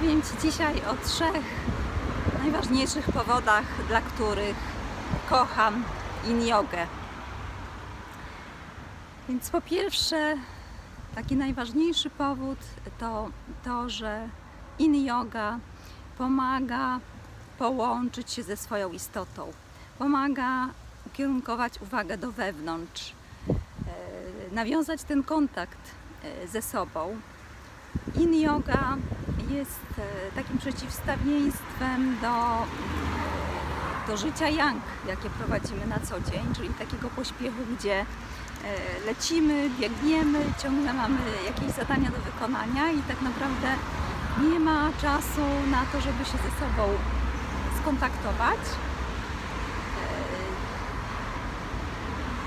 Powiem Ci dzisiaj o trzech najważniejszych powodach, dla których kocham in jogę. Więc po pierwsze, taki najważniejszy powód to to, że in yoga pomaga połączyć się ze swoją istotą. Pomaga ukierunkować uwagę do wewnątrz, e, nawiązać ten kontakt e, ze sobą. In yoga jest e, takim przeciwstawieństwem do, do życia yang, jakie prowadzimy na co dzień, czyli takiego pośpiechu, gdzie e, lecimy, biegniemy, ciągle mamy jakieś zadania do wykonania i tak naprawdę nie ma czasu na to, żeby się ze sobą skontaktować,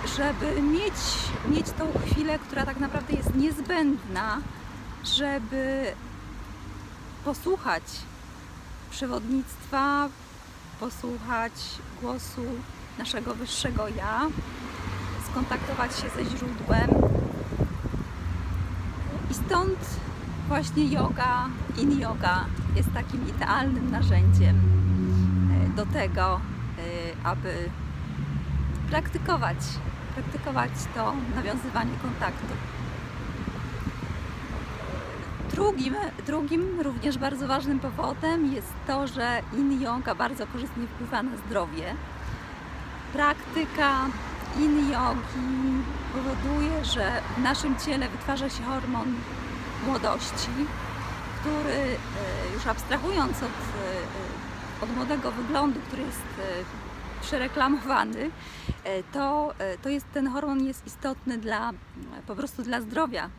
e, żeby mieć, mieć tą chwilę, która tak naprawdę jest niezbędna, żeby posłuchać przewodnictwa, posłuchać głosu naszego wyższego ja, skontaktować się ze źródłem. I stąd właśnie yoga, in yoga jest takim idealnym narzędziem e, do tego, e, aby praktykować, praktykować to nawiązywanie kontaktu. Drugim, drugim również bardzo ważnym powodem jest to, że in yoga bardzo korzystnie wpływa na zdrowie. Praktyka in yogi powoduje, że w naszym ciele wytwarza się hormon młodości, który e, już abstrahując od, e, od młodego wyglądu, który jest e, przereklamowany, to, to jest ten hormon jest istotny dla po prostu dla zdrowia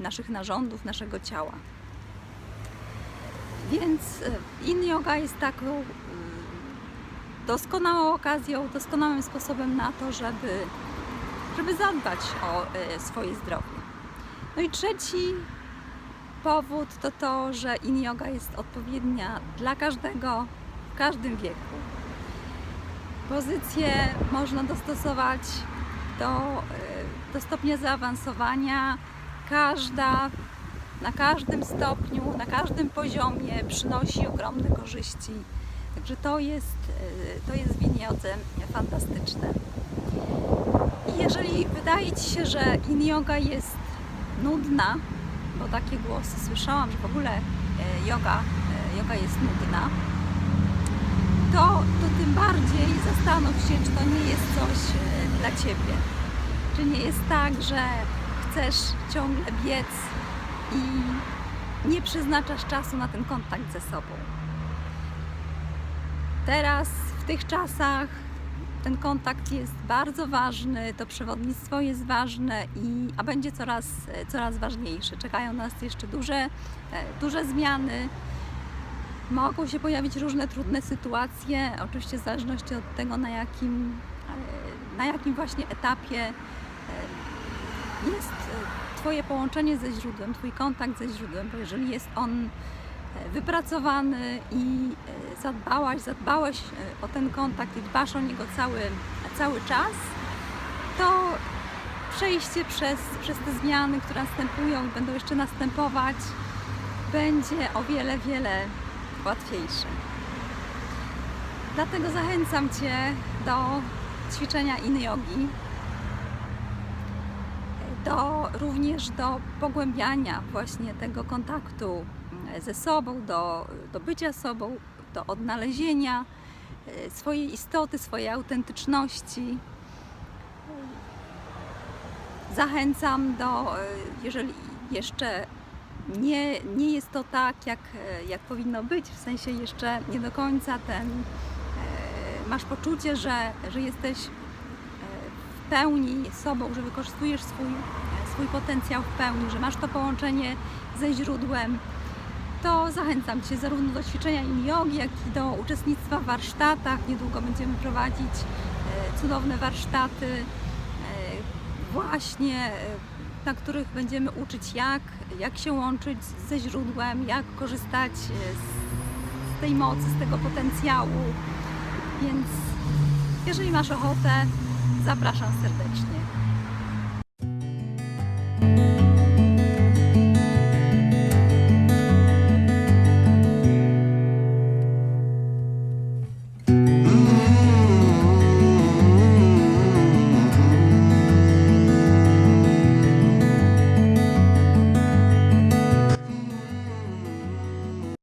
naszych narządów, naszego ciała. Więc e, in yoga jest taką e, doskonałą okazją, doskonałym sposobem na to, żeby, żeby zadbać o e, swoje zdrowie. No i trzeci powód to to, że in yoga jest odpowiednia dla każdego w każdym wieku. Pozycję można dostosować do, do stopnia zaawansowania. Każda na każdym stopniu, na każdym poziomie przynosi ogromne korzyści. Także to jest, e, to jest w in jodze fantastyczne. I jeżeli wydaje Ci się, że in yoga jest nudna, bo takie głosy słyszałam, że w ogóle e, yoga, e, yoga jest nudna, to, to tym bardziej zastanów się, czy to nie jest coś dla Ciebie. Czy nie jest tak, że chcesz ciągle biec i nie przeznaczasz czasu na ten kontakt ze sobą. Teraz, w tych czasach, ten kontakt jest bardzo ważny, to przewodnictwo jest ważne, i, a będzie coraz, coraz ważniejsze. Czekają nas jeszcze duże, e, duże zmiany. Mogą się pojawić różne trudne sytuacje, oczywiście w zależności od tego, na jakim, e, na jakim właśnie etapie e, Twoje połączenie ze źródłem, Twój kontakt ze źródłem, bo jeżeli jest on e, wypracowany i e, zadbałaś, zadbałeś e, o ten kontakt i dbasz o niego cały, cały czas, to przejście przez, przez te zmiany, które następują i będą jeszcze następować, będzie o wiele, wiele łatwiejsze. Dlatego zachęcam Cię do ćwiczenia in jogi, do, również do pogłębiania właśnie tego kontaktu mm, ze sobą, do, do bycia sobą, do odnalezienia e, swojej istoty, swojej autentyczności. Zachęcam do, e, jeżeli jeszcze nie, nie jest to tak, jak, e, jak powinno być, w sensie jeszcze nie do końca ten, masz poczucie, że, że jesteś pełni sobą, że wykorzystujesz swój, swój potencjał w pełni, że masz to połączenie ze źródłem, to zachęcam Cię zarówno do ćwiczenia in jogi, jak i do uczestnictwa w warsztatach. Niedługo będziemy prowadzić e, cudowne warsztaty, e, właśnie e, na których będziemy uczyć jak, jak się łączyć ze źródłem, jak korzystać z tej mocy, z tego potencjału. Więc jeżeli masz ochotę, zapraszam serdecznie.